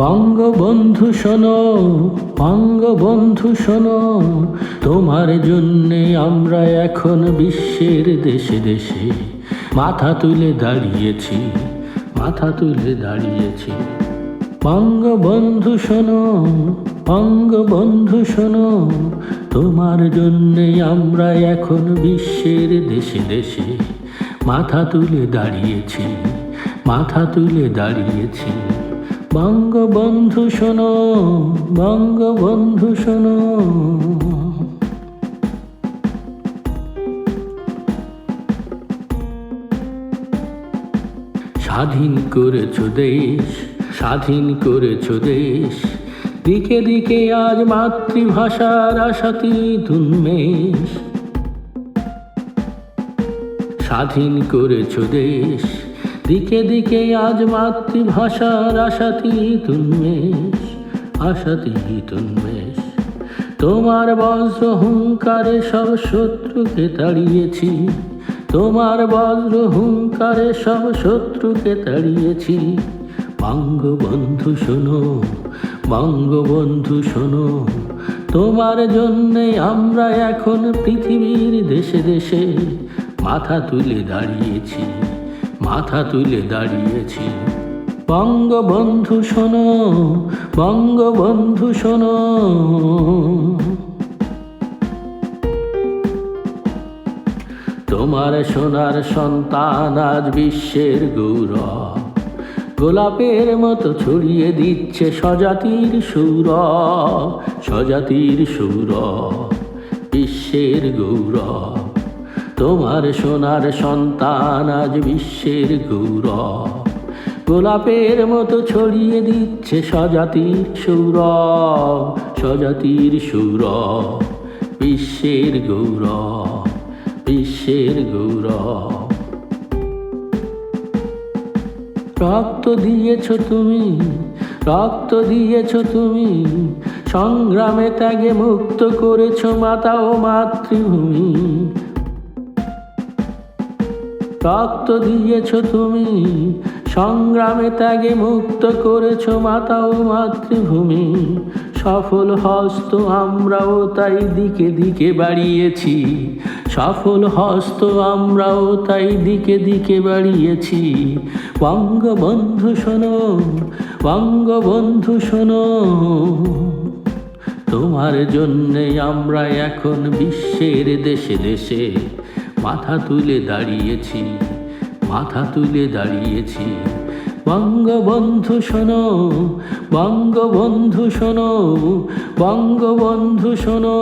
বঙ্গবন্ধু শোনো বঙ্গবন্ধু শোনো। তোমার জন্যে আমরা এখন বিশ্বের দেশে দেশে মাথা তুলে দাঁড়িয়েছি, মাথা তুলে দাঁড়িয়েছি। বঙ্গবন্ধু শোনো বঙ্গবন্ধু শোনো। তোমার জন্যে আমরা এখন বিশ্বের দেশে দেশে মাথা তুলে দাঁড়িয়েছি, মাথা তুলে দাঁড়িয়েছি। বঙ্গবন্ধু শোনো বঙ্গবন্ধু শোনো। স্বাধীন করেছ দেশ, স্বাধীন করেছ দেশ। দিকে দিকে আজ মাতৃভাষার আশাতি উন্মেষ স্বাধীন করেছ দেশ দিকে দিকে আজ মাতৃভাষার আশাতি উন্মেষ আশাতি উন্মেষ তোমার বজ্র হুঙ্কারে সব শত্রুকে তাড়িয়েছি, তোমার বজ্র হুঙ্কারে সব শত্রুকে তাড়িয়েছি। বঙ্গবন্ধু শোনো বঙ্গবন্ধু শোনো, তোমার জন্যে আমরা এখন পৃথিবীর দেশে দেশে মাথা তুলে দাঁড়িয়েছি। মাথা তুলে দাঁড়িয়েছি। বঙ্গবন্ধু শোনো বঙ্গবন্ধু শোনো। তোমার সোনার সন্তান আজ বিশ্বের গৌরব। গোলাপের মতো ছড়িয়ে দিচ্ছে স্বজাতির সুর স্বজাতির সুর বিশ্বের গৌরব। তোমার সোনার সন্তান আজ বিশ্বের গৌরব। গোলাপের মতো ছড়িয়ে দিচ্ছে স্বজাতির সৌরভ স্বজাতির সৌরভ। বিশ্বের গৌরব বিশ্বের গৌরব। রক্ত দিয়েছ তুমি, রক্ত দিয়েছ তুমি, সংগ্রামে ত্যাগে মুক্ত করেছ মাতা ও মাতৃভূমি। রক্ত দিয়েছ তুমি। সংগ্রামে ত্যাগে মুক্ত করেছ মাতা ও মাতৃভূমি। সফল হস্ত আমরাও তাই দিকে দিকে বাড়িয়েছি। সফল হস্ত আমরাও তাই দিকে দিকে বাড়িয়েছি। বঙ্গবন্ধু শোনো বঙ্গবন্ধু শোনো। তোমার জন্যে আমরা এখন বিশ্বের দেশে দেশে মাথা তুলে দাঁড়িয়েছি মাথা তুলে দাঁড়িয়েছি। বঙ্গবন্ধু শোনো বঙ্গবন্ধু শোনো বঙ্গবন্ধু শোনো।